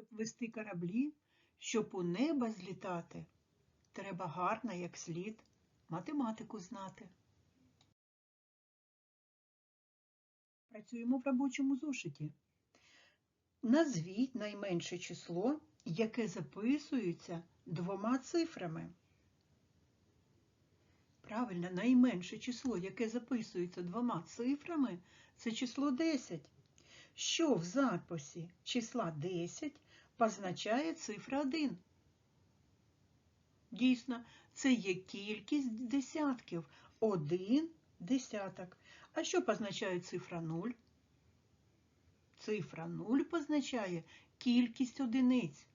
Щоб вести кораблі, щоб у небо злітати, треба гарно, як слід, математику знати. Працюємо в робочому зошиті. Назвіть найменше число, яке записується двома цифрами. Правильно, найменше число, яке записується двома цифрами, це число 10. Що в записі числа 10 позначає цифра 1? Дійсно, це є кількість десятків. Один десяток. А що позначає цифра 0? Цифра 0 позначає кількість одиниць.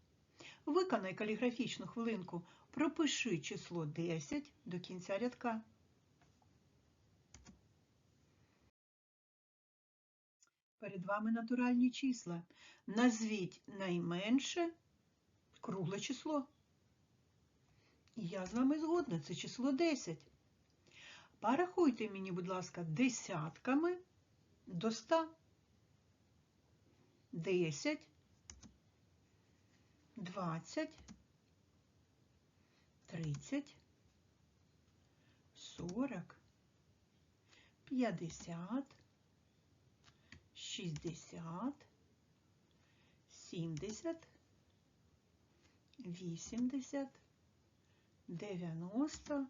Виконай каліграфічну хвилинку. Пропиши число 10 до кінця рядка. Перед вами натуральні числа. Назвіть найменше кругле число. І я з вами згодна, це число 10. Порахуйте мені, будь ласка, десятками до 100. 10, 20, 30, 40, 50, 60, 70, 80, 90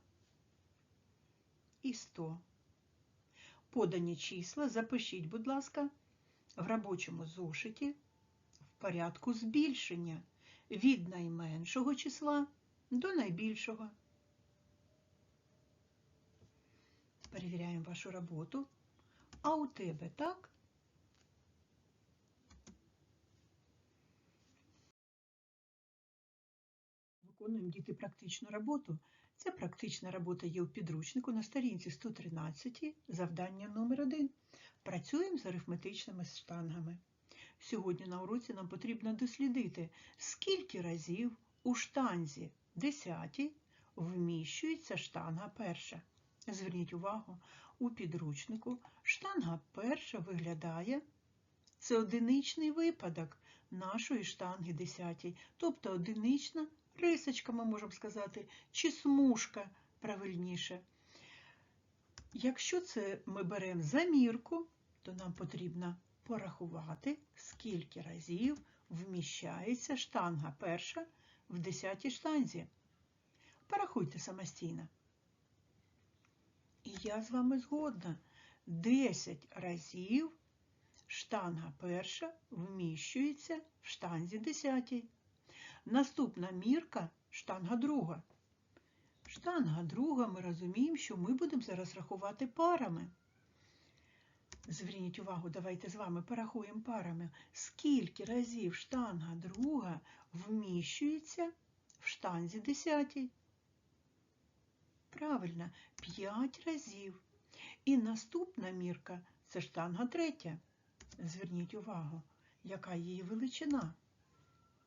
і 100. Подані числа запишіть, будь ласка, в робочому зошиті в порядку збільшення від найменшого числа до найбільшого. Перевіряємо вашу роботу. А у тебе так? Виконуємо діти практичну роботу. Ця практична робота є у підручнику на сторінці 113, завдання номер 1 Працюємо з арифметичними штангами. Сьогодні на уроці нам потрібно дослідити, скільки разів у штанзі 10 вміщується штанга перша. Зверніть увагу, у підручнику штанга перша виглядає. Це одиничний випадок нашої штанги 10, тобто одинична рисочка, ми можемо сказати, чи смужка правильніше. Якщо це ми беремо замірку, то нам потрібно порахувати, скільки разів вміщається штанга перша в 10 штанзі. Порахуйте самостійно. І я з вами згодна. 10 разів штанга перша вміщується в штанзі 10. Наступна мірка штанга друга. Штанга друга ми розуміємо, що ми будемо зараз рахувати парами. Зверніть увагу, давайте з вами порахуємо парами. Скільки разів штанга друга вміщується в штанзі 10? Правильно, 5 разів. І наступна мірка це штанга третя. Зверніть увагу, яка її величина.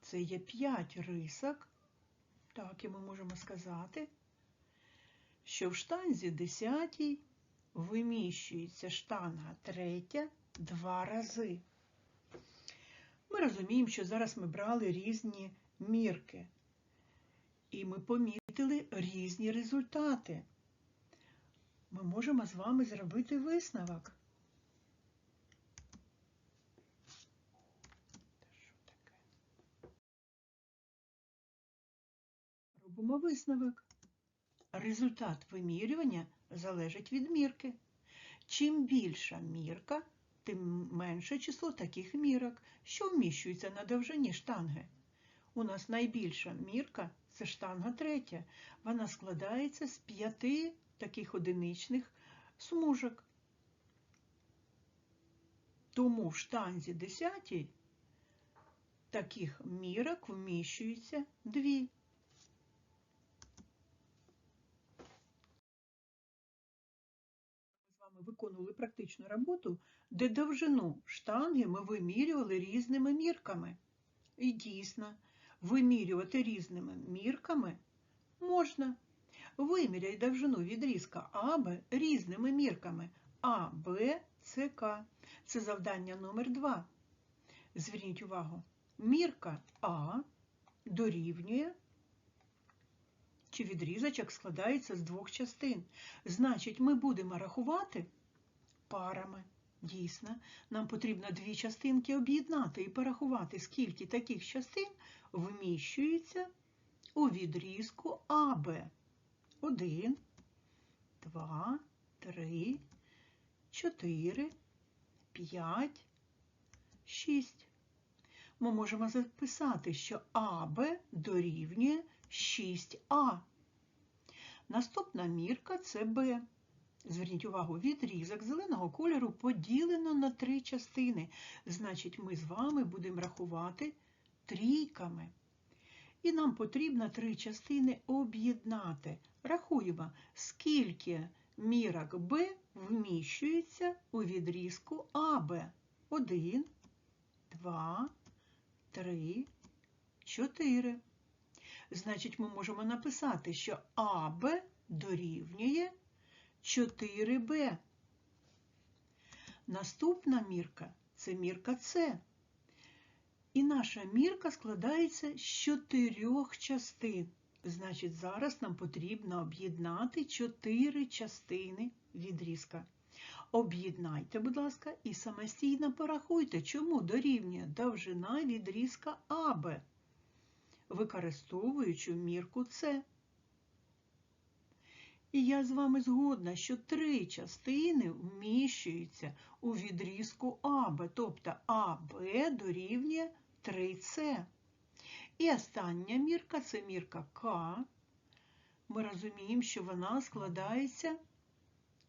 Це є 5 рисок. Так, і ми можемо сказати, що в штанзі 10 виміщується штанга третя два рази. Ми розуміємо, що зараз ми брали різні мірки, і ми помітили різні результати. Ми можемо з вами зробити висновок. Робимо висновок. Результат вимірювання залежить від мірки. Чим більша мірка, тим менше число таких мірок, що вміщуються на довжині штанги. У нас найбільша мірка це штанга третя. Вона складається з п'яти таких одиничних смужок. Тому в штанзі 10 таких мірок вміщується дві. Ми з вами виконували практичну роботу, де довжину штанги ми вимірювали різними мірками. І дійсно, вимірювати різними мірками можна. Виміряй довжину відрізка АБ різними мірками А, Б, С. Це завдання номер 2 Зверніть увагу, мірка А дорівнює, чи відрізочок складається з двох частин. Значить, ми будемо рахувати парами. Дійсно, нам потрібно дві частинки об'єднати і порахувати, скільки таких частин вміщується у відрізку АБ. Один, два, три, чотири, п'ять, шість. Ми можемо записати, що АБ дорівнює 6А. Наступна мірка це Б. Зверніть увагу, відрізок зеленого кольору поділено на три частини. Значить, ми з вами будемо рахувати трійками. І нам потрібно три частини об'єднати. Рахуємо, скільки мірок Б вміщується у відрізку АБ. Один, два, три, чотири. Значить, ми можемо написати, що АБ дорівнює 4Б. Наступна мірка це мірка С. І наша мірка складається з чотирьох частин. Значить, зараз нам потрібно об'єднати чотири частини відрізка. Об'єднайте, будь ласка, і самостійно порахуйте, чому дорівнює довжина відрізка АБ, використовуючи мірку С. І я з вами згодна, що три частини вміщуються у відрізку АБ, тобто АБ дорівнює 3С. І остання мірка це мірка К. Ми розуміємо, що вона складається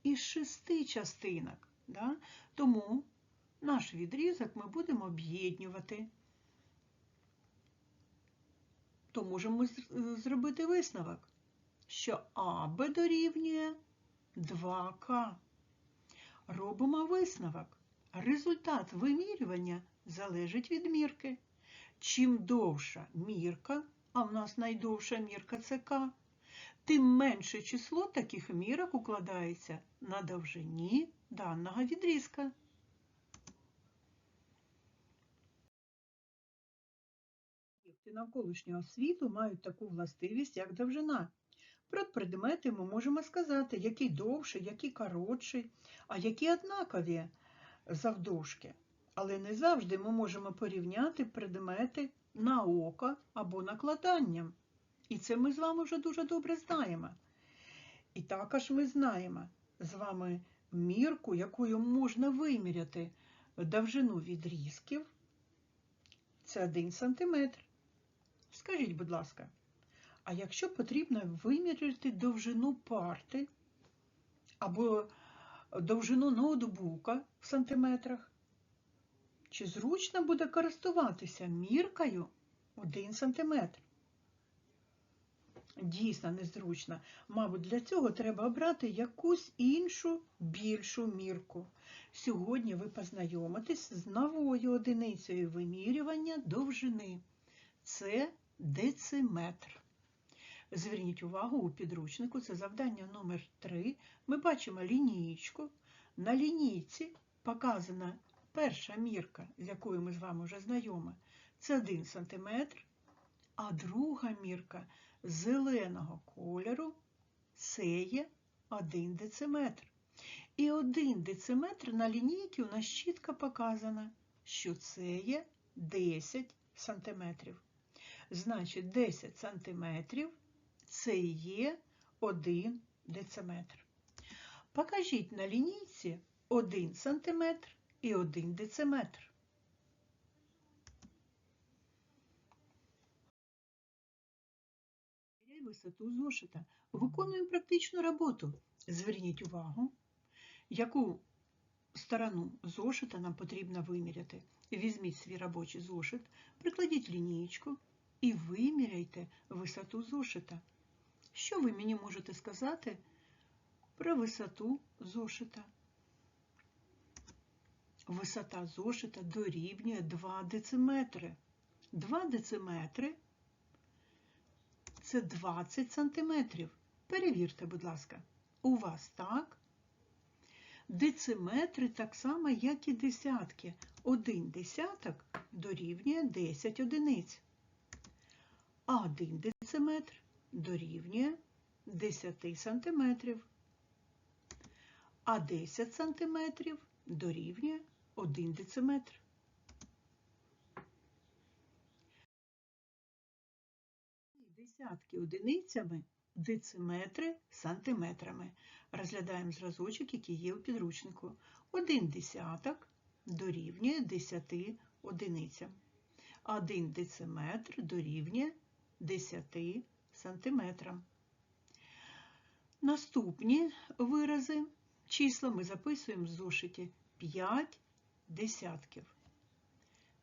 із шести частинок. Да? Тому наш відрізок ми будемо об'єднувати. То можемо зробити висновок, що АБ дорівнює 2К. Робимо висновок. Результат вимірювання залежить від мірки. Чим довша мірка, а в нас найдовша мірка це К, тим менше число таких мірок укладається на довжині даного відрізка. Навколишнього світу мають таку властивість, як довжина. Про предмети ми можемо сказати, який довший, який коротший, а які однакові завдовжки. Але не завжди ми можемо порівняти предмети на око або накладанням. І це ми з вами вже дуже добре знаємо. І також ми знаємо з вами мірку, якою можна виміряти довжину відрізків. Це 1 см. Скажіть, будь ласка, а якщо потрібно виміряти довжину парти або довжину ноутбука в сантиметрах, чи зручно буде користуватися міркою 1 см? Дійсно незручно. Мабуть, для цього треба обрати якусь іншу більшу мірку. Сьогодні ви познайомитесь з новою одиницею вимірювання довжини. Це дециметр. Зверніть увагу у підручнику, це завдання номер 3 Ми бачимо лінієчку. На лінійці показана перша мірка, з якою ми з вами вже знайомі. Це 1 см, а друга мірка зеленого кольору це є 1 дециметр. І 1 дециметр на лінійці у нас чітко показано, що це є 10 сантиметрів. Значить, 10 сантиметрів це є 1 дециметр. Покажіть на лінійці 1 сантиметр і 1 дециметр. Висоту зошита. Виконуємо практичну роботу. Зверніть увагу, яку сторону зошита нам потрібно виміряти. Візьміть свій робочий зошит, прикладіть лінієчку і виміряйте висоту зошита. Що ви мені можете сказати про висоту зошита? Висота зошита дорівнює 2 дециметри. 2 дециметри це 20 сантиметрів. Перевірте, будь ласка, у вас так? Дециметри так само, як і десятки. 1 десяток дорівнює 10 одиниць, а 1 дециметр дорівнює 10 сантиметрів, а 10 сантиметрів дорівнює 1 дециметр. Десятки одиницями, дециметри сантиметрами. Розглядаємо зразочок, який є у підручнику. Один десяток дорівнює 10 одиницям. Один дециметр дорівнює 10 сантиметрам. Наступні вирази числа ми записуємо в зошиті 5 десятків.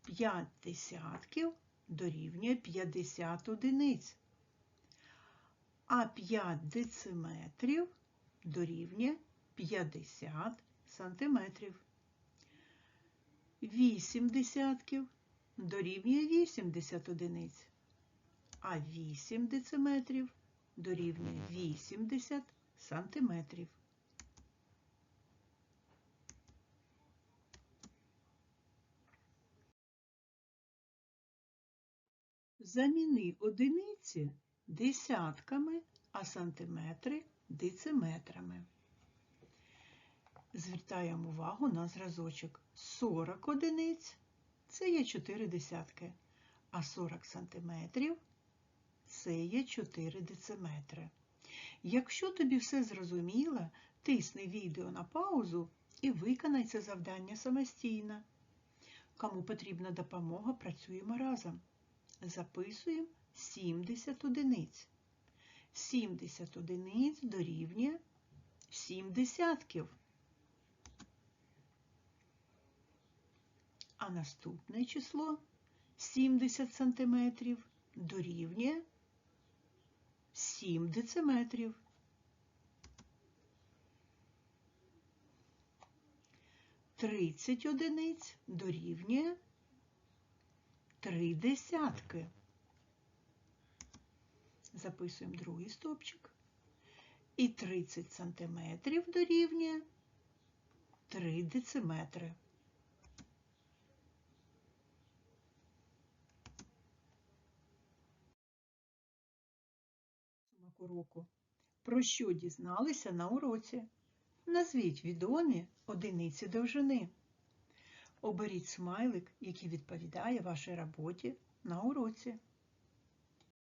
5 десятків дорівнює 50 одиниць, а 5 дециметрів дорівнює 50 сантиметрів. 8 десятків дорівнює 80 одиниць, а 8 дециметрів дорівнює 80 сантиметрів. Заміни одиниці десятками, а сантиметри дециметрами. Звертаємо увагу на зразочок. 40 одиниць це є 4 десятки, а 40 сантиметрів це є 4 дециметри. Якщо тобі все зрозуміло, тисни відео на паузу і виконай це завдання самостійно. Кому потрібна допомога, працюємо разом. Записуємо 70 одиниць. 70 одиниць дорівнює 7 десятків. А наступне число 70 сантиметрів дорівнює 7 дециметрів. Тридцять одиниць дорівнює три десятки. Записуємо другий стовпчик. І 30 сантиметрів дорівнює 3 дециметри. Уроку. Про що дізналися на уроці? Назвіть відомі одиниці довжини. Оберіть смайлик, який відповідає вашій роботі на уроці.